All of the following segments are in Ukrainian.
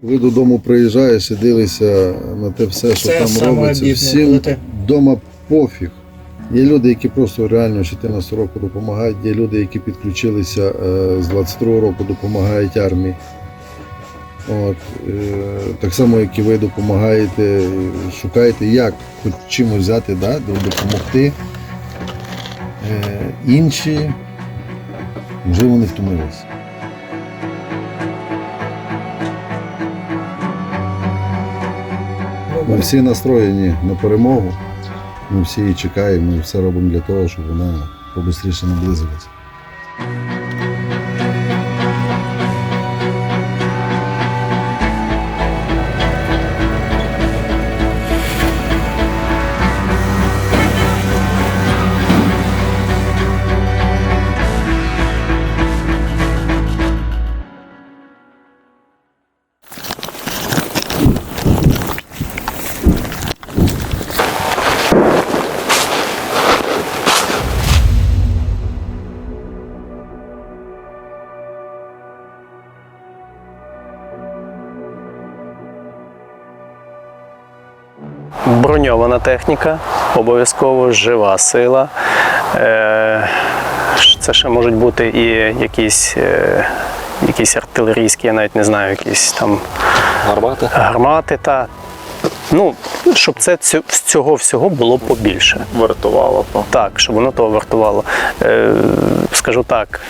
Коли додому приїжджаєш і дивишся на те все, що Це там саме робиться, обідне, всім ти- вдома пофіг. Є люди, які просто реально з 14 року допомагають, є люди, які підключилися е, з 22 року, допомагають армії. От, е, так само, як і ви допомагаєте, е, шукаєте, як хоч чимось взяти, да, допомогти. Е, інші, можливо, не втомилися. Ми всі настроєні на перемогу. Ми всі її чекаємо, ми все робимо для того, щоб вона побистріше наблизилася. Броньована техніка, обов'язково жива сила. Е, Це ще можуть бути і якісь, е, якісь артилерійські, я навіть не знаю, якісь там Гармати. гармати. Та, ну, щоб це цього всього було побільше. Вартувало. Так, щоб воно того вартувало. Е, скажу так,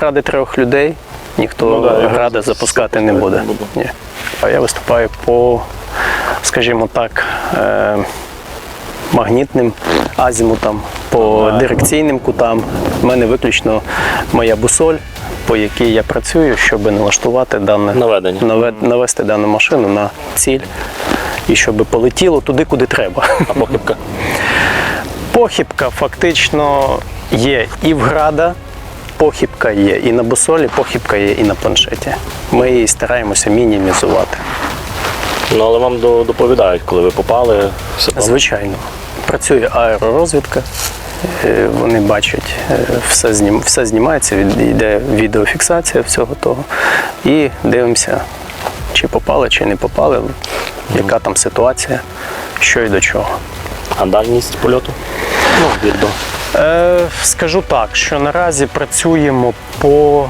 ради трьох людей ніхто Ну да, можу запускати не буде. не буду. Ні. А я виступаю по, скажімо так, е, магнітним азімутам, по дирекційним кутам. У мене виключно моя бусоль, по якій я працюю, щоб налаштувати дане Наведення. наве- навести дану машину на ціль і щоб полетіло туди, куди треба. А похибка. Похибка фактично є і в града, похибка є і на бусолі, похибка є і на планшеті. Ми її стараємося мінімізувати. Ну але вам доповідають, коли ви попали. Все. Звичайно, працює аеророзвідка. е, Вони бачать, е, все, знім, все знімається, від- йде відеофіксація всього того. І дивимося, чи попали, чи не попали, яка там ситуація, що і до чого. А дальність польоту? Ну, від до. Е, скажу так, що наразі працюємо по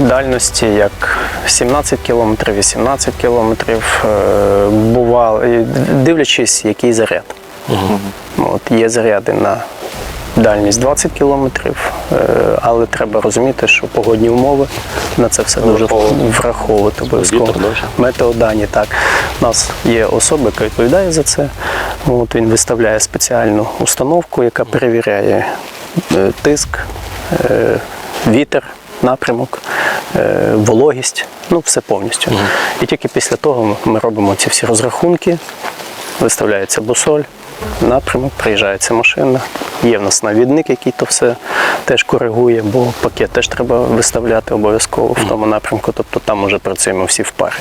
дальності як 17 кілометрів, 18 кілометрів. Е, бувало, дивлячись, який заряд. От, є заряди на дальність 20 кілометрів, е, але треба розуміти, що погодні умови на це все дуже Враховувати. обов'язково. Метеодані, так. У нас є особа, яка відповідає за це. От, він виставляє спеціальну установку, яка перевіряє е, тиск, е, вітер, напрямок, е, вологість, ну все повністю. І тільки після того ми робимо ці всі розрахунки, виставляється бусоль, напрямок, приїжджається машина. Є в нас навідник, який то все теж коригує, бо пакет теж треба виставляти обов'язково в тому напрямку. Тобто там вже працюємо всі в парі.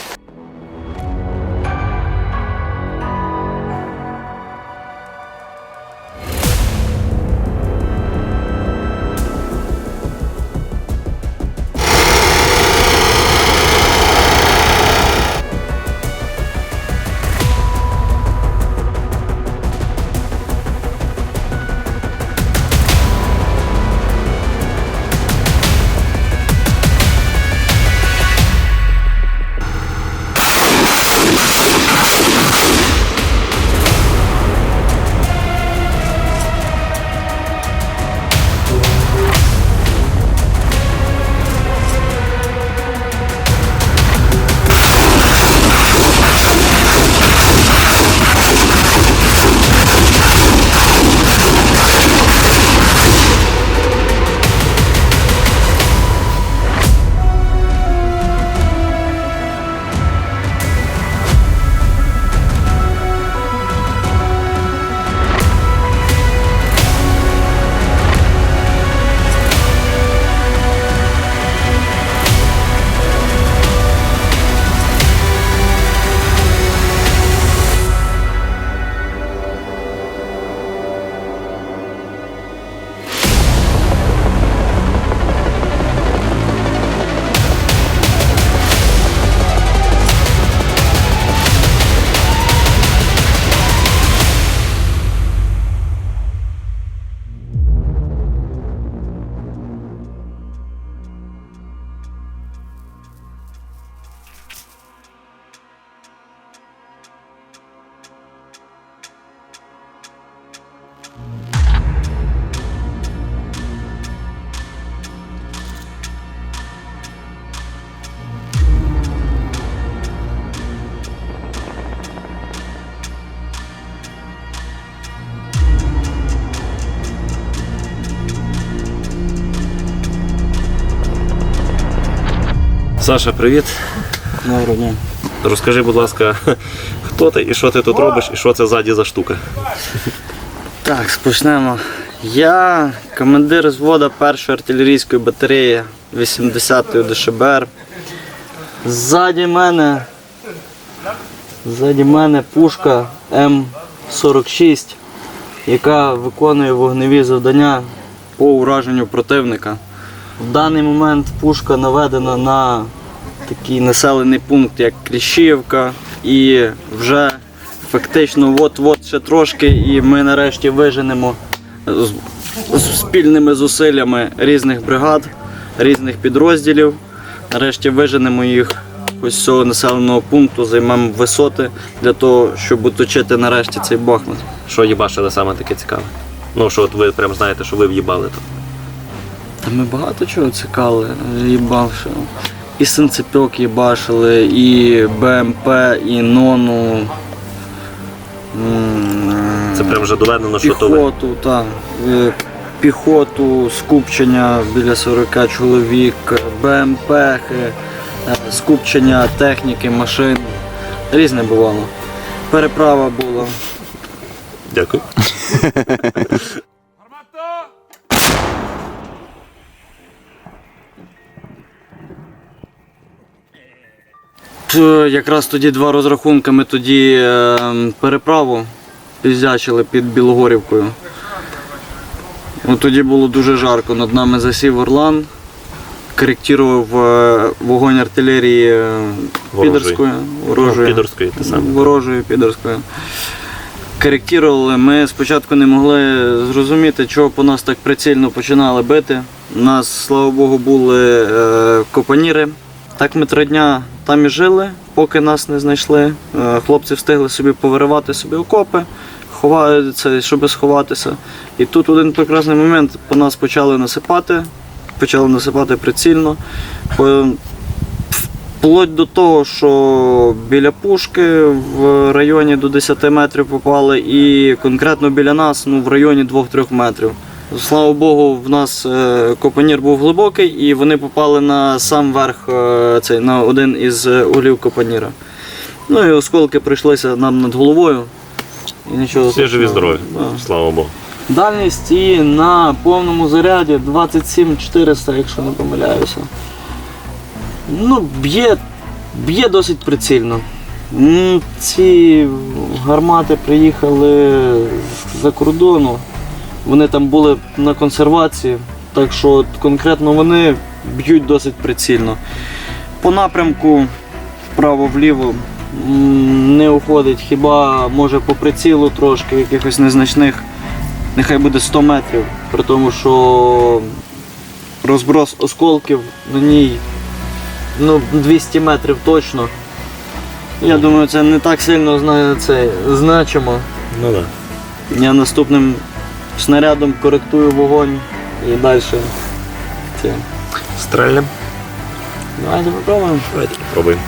Саша, привіт. Доброго дня. Розкажи, будь ласка, хто ти і що ти тут робиш, і що це ззаді за штука? Так, почнемо. Я командир звода першої артилерійської батареї 80-ї ДШБР. Ззаді мене. Ззаді мене пушка М46, яка виконує вогневі завдання по ураженню противника. В даний момент пушка наведена на такий населений пункт, як Кліщіївка, і вже фактично от-от ще трошки, і ми нарешті виженемо з, спільними зусиллями різних бригад, різних підрозділів. Нарешті виженемо їх ось з цього населеного пункту, займемо висоти для того, щоб оточити нарешті цей Бахмут. Що їбашили саме таке цікаве? Ну, що от ви прям знаєте, що ви в'їбали тут. Та ми багато чого цікали, їбавши. І синцепьок їбашили, і БМП, і нону. Це прям вже доведено, що то ви. піхоту, так. Е, Піхоту, скупчення біля 40 чоловік, БМП, е, скупчення техніки, машин. Різне бувало. Переправа була. Дякую. Якраз тоді два розрахунки. Ми тоді е, переправу піздячили під Білогорівкою. Ну, тоді було дуже жарко. Над нами засів Орлан, коректував е, вогонь артилерії е, Ворожої. Ну, Ворожої. саме. Ворожої підерської. Коректували. Ми спочатку не могли зрозуміти, чого по нас так прицільно починали бити. У нас, слава Богу, були е, копаніри. Так ми три дня там і жили, поки нас не знайшли. Е, хлопці встигли собі повиривати собі окопи, ховаються, щоб сховатися. І тут один прекрасний момент по нас почали насипати, почали насипати прицільно. Вплоть до того, що біля пушки в районі до 10 метрів попали, і конкретно біля нас ну, в районі 2-3 метрів. Слава Богу, в нас е, копанір був глибокий, і вони попали на сам верх, е, цей, на один із е, углів копаніра. Ну і осколки прийшлися нам над головою. І нічого Всі живі здорові. Да. Слава Богу. Дальність її на повному заряді 27 400, якщо не помиляюся. Ну, б'є, б'є досить прицільно. Ці гармати приїхали з-за кордону. Вони там були на консервації, так що конкретно вони б'ють досить прицільно. По напрямку вправо-вліво не уходить, хіба може по прицілу трошки якихось незначних нехай буде 100 метрів, при тому, що розброс осколків на ній ну, 200 метрів точно. Я думаю, це не так сильно зна- це, значимо. Ну так. Я наступним снарядом коректую вогонь і далі. Це. Давайте попробуємо. Давайте пробуємо.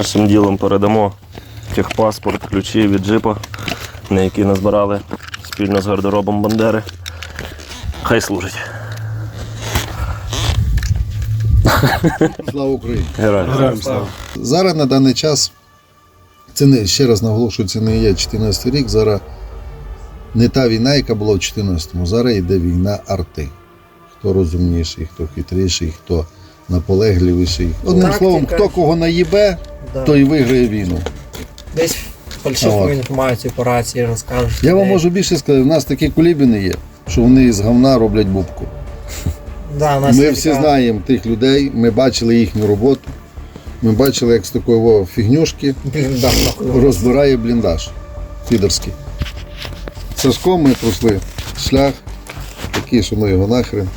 Першим ділом передамо техпаспорт, ключі від джипа, на які назбирали спільно з гардеробом Бандери. Хай служить. Слава Україні! Героям. Зараз на даний час, це не, ще раз наголошую, це не є 14 рік. Зараз не та війна, яка була в 14-му. Зараз йде війна арти. Хто розумніший, хто хитріший, хто наполегливіший. Одним Тактика. словом, хто кого наїбе, Да. той виграє війну. Десь фальшивку От. інформацію по рації розкажеш. Я вам де- можу більше сказати, у нас такі кулібіни є, що вони з говна роблять бубку. Да, у нас Ми є всі така- знаємо тих людей, ми бачили їхню роботу. Ми бачили, як з такої во, фігнюшки Блін, да, нахуй. розбирає бліндаж фідерський. Сашко ми пройшли шлях, такий, що ми його нахрен.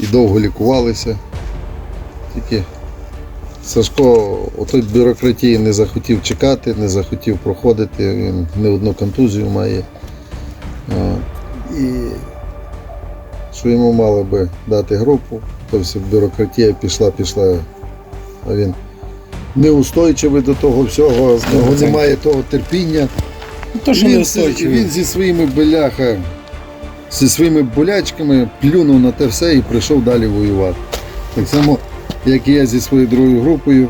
І довго лікувалися. Тільки Сашко отой бюрократії не захотів чекати, не захотів проходити, він не одну контузію має. І що йому мало би дати групу, то вся бюрократія пішла, пішла, а він неустойчивий до того всього, в нього немає того терпіння. То, що Він, він зі своїми беляха, зі своїми болячками плюнув на те все і прийшов далі воювати. Так само, як і я зі своєю другою групою,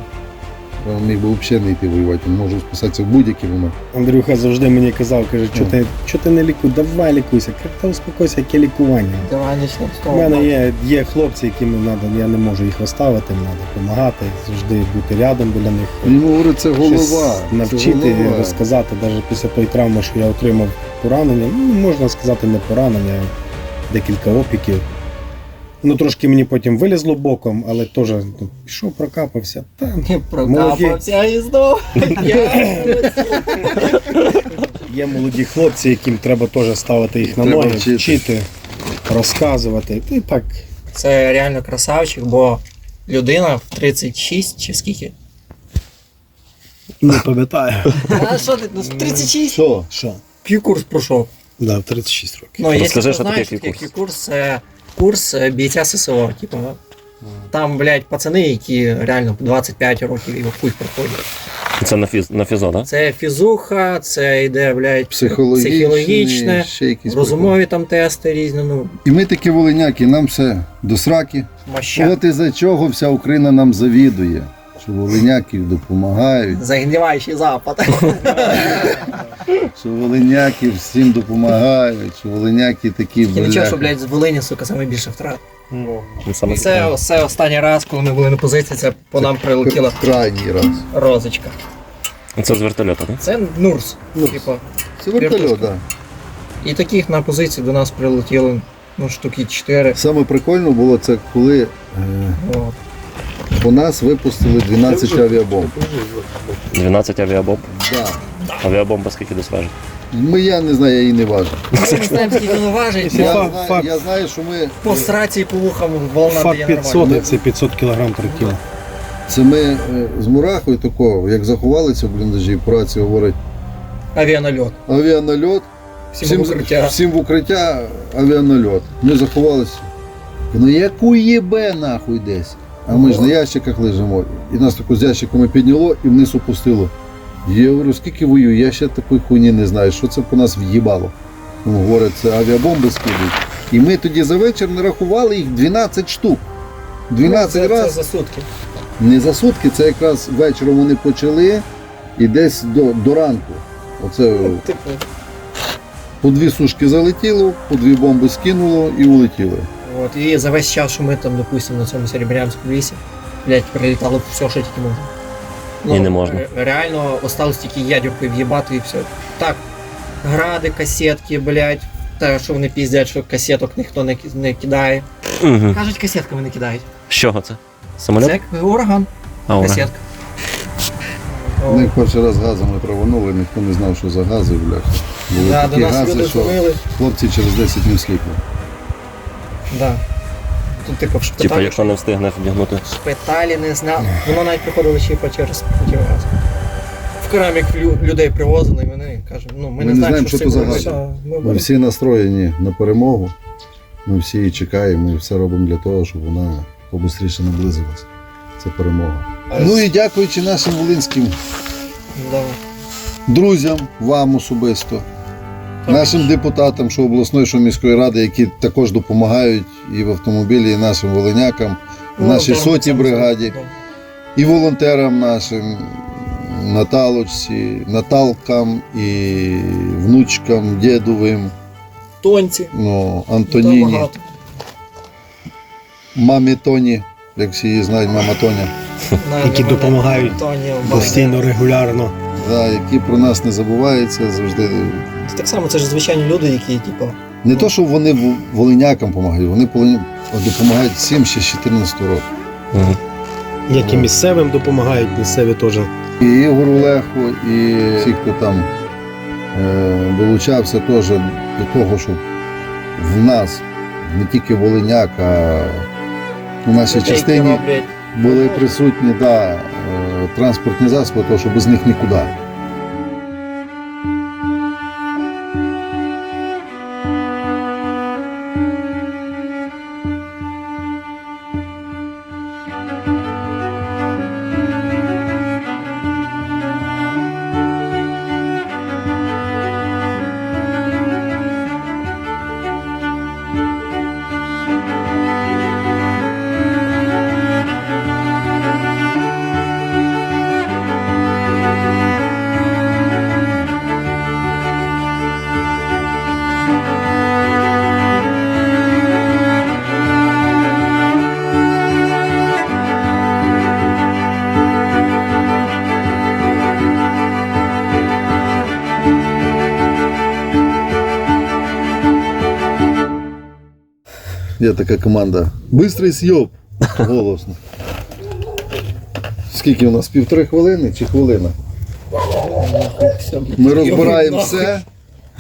міг би взагалі не йти воювати, можу списатися в будь-який момент. Андрюха завжди мені казав, каже, що ти, що ти не лікуй, давай лікуйся. Та успокойся, яке лікування. Давай почнемо У мене є, є хлопці, яким треба, я не можу їх оставити, їм треба допомагати, завжди бути рядом біля них. Йому говорю, це голова. Щось це навчити, голова. розказати, навіть після тої травми, що я отримав поранення, ну можна сказати, не поранення, а декілька опіків. Ну, трошки мені потім вилізло боком, але теж ну, пішов, прокапався. Та, Не прокапався і знов. Є молоді хлопці, яким треба теж ставити їх на Треба ноги, вчити. вчити, розказувати. І так, Це реально красавчик, бо людина в 36 чи скільки? не пам'ятаю. А що ти? Ну, в 36? Що? Що? Q-курс пройшов. Да, в 36 років. Ну, якщо Розкажи, ти що знаєш, таке таке Q-курс. Q-курс, це курс бійця ССО, типу. Там, блядь, пацани, які реально 25 років його хуй проходять. Це на, фіз, на фізо, так? Це фізуха, це йде, блядь, Психологічне, психологічне, ще якісь розумові там тести різні, ну, І ми такі волиняки, нам все до сраки. Маща. От із-за чого вся Україна нам завідує. Що волиняки допомагають, Загніваючий запад. що волиняки всім допомагають, що волиняки такі І нічого, що, блядь, з Волині, сука, саме більше втрат. І це, це останній раз, коли ми були на позиції, це по нам прилетіла крайній раз. розочка. Це з вертольота, так? Це Нурс. Типу. Це вертольот, так. І таких на позиції до нас прилетіло ну, штуки 4. Саме прикольно було це, коли е, От. По нас випустили 12 авіабомб. 12 авіабомб. Да. Авіабомба скільки десь важить? Ми, я не знаю, я її не важу. Ми не знаємо, скільки воно важить, Я, знаю, факт. я знаю, що ми по сраці і по вухам волна дає 500, нормально. це 500 кг прилетіло. це ми е, з Мурахою такого, як заховалися в бліндажі, по рації говорить Авіанальот. авіанальот, Всім в укриття. всім в укриття авіанальот. Ми заховалися. Ну яку єбе нахуй десь. А ми ж на ящиках лежимо. І нас таку з ящиками підняло і вниз опустило. Я говорю, скільки воюю, я ще такої хуйні не знаю, що це по нас в'їбало. Ну, говорять, це авіабомби скидують. І ми тоді за вечір нарахували їх 12 штук. 12 це, це за сутки. Не за сутки, це якраз вечором вони почали і десь до, до ранку. Оце Типу, по дві сушки залетіло, по дві бомби скинуло і улетіли. От. І за весь час, що ми там, допустимо, на цьому Серебрянському лісі, блядь, прилітало все, що тільки можна. І не можна. Реально осталось тільки ядеркою в'їбати і все. Так, гради, касетки, блядь. Те, що вони піздять, що касеток ніхто не, не кидає. Угу. Кажуть, касетками не кидають. З чого це? Самоліт? Це як ураган, А, ура. касетка. Вони перший раз газами траванули, ніхто не знав, що за гази, бляха. Були Да, до такі нас гази, що дзвонили. хлопці через 10 не сліпли. Да. Тут типу в Типа, шпиталі, якщо не встигне вдягнути. шпиталі не знав. Воно навіть приходило ще по через противогаз. В керамік лю- людей привозили, і вони кажуть, ну ми, не знаємо, що, що то за буде. газ. Все, ми Ми всі настроєні на перемогу. Ми всі її чекаємо, ми все робимо для того, щоб вона побистріше наблизилася. Це перемога. Ну і дякуючи нашим волинським Да. друзям, вам особисто, нашим депутатам, що обласної, що міської ради, які також допомагають і в автомобілі, і нашим волинякам, в нашій Волонтерам сотій бригаді, і волонтерам нашим, Наталочці, Наталкам, і внучкам, дідовим, Тонці. ну, Антоніні, мамі Тоні, як всі її знають, мама Тоня. Які допомагають Тоні, Постійно, регулярно. да, які про нас не забуваються завжди. Так само це ж звичайні люди, які, типу, Не то, що вони волинякам допомагають, вони допомагають всім ще з 14 років. Мгм. Як і місцевим допомагають, місцеві теж. І Ігору Леху, і всі, хто там е, долучався теж до того, щоб в нас не тільки волиняк, а у нашій людей, частині роблять. були присутні да, е, транспортні засоби, тому що без них нікуди. Є така команда. Бистрий сйоб. Голосно. Скільки у нас? Півтори хвилини чи хвилина? Ми розбираємо все,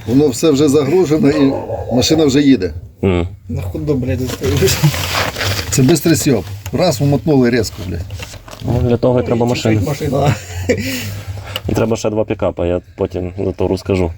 воно все вже загружено і машина вже їде. На ходу, блядь. Це бистрий сйоб. Раз вмотнули різко, блядь. Ну, для того і треба машина. Машина. І треба ще два пікапа, я потім за то розкажу.